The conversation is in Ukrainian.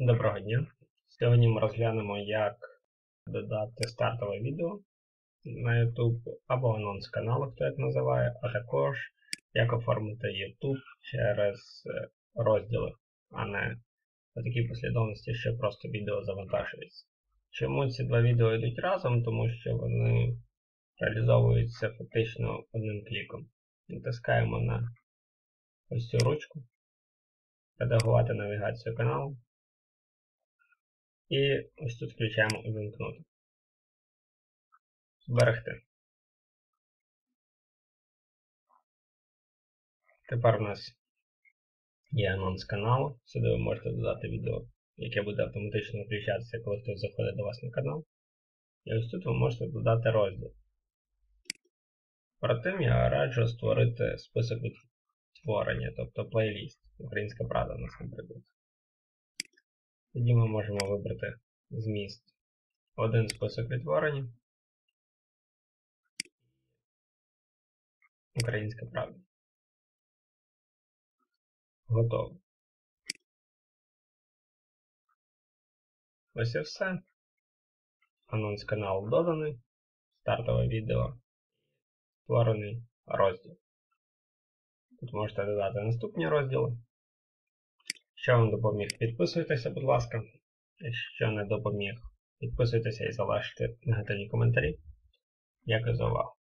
Доброго дня. Сьогодні ми розглянемо, як додати стартове відео на YouTube або анонс каналу, хто як називає, а також як оформити YouTube через е, розділи, а не в такій послідовності, що просто відео завантажується. Чому ці два відео йдуть разом? Тому що вони реалізовуються фактично одним кліком. Натискаємо на ось цю ручку, редагувати навігацію каналу. І ось тут включаємо увімкнути. Зберегти. Тепер у нас є анонс каналу. Сюди ви можете додати відео, яке буде автоматично включатися, коли хтось заходить до вас на канал. І ось тут ви можете додати розділ. Перед я раджу створити список відтворення, тобто плейліст. Українська правда у нас, наприклад. Тоді ми можемо вибрати зміст один список відтворення. Українська правда. Готово. Ось і все. Анонс каналу доданий. Стартове відео. Створений розділ. Тут можете додати наступні розділи. Якщо вам допоміг, підписуйтеся, будь ласка. Якщо не допоміг, підписуйтеся і залиште негативні коментарі. Дякую за увагу.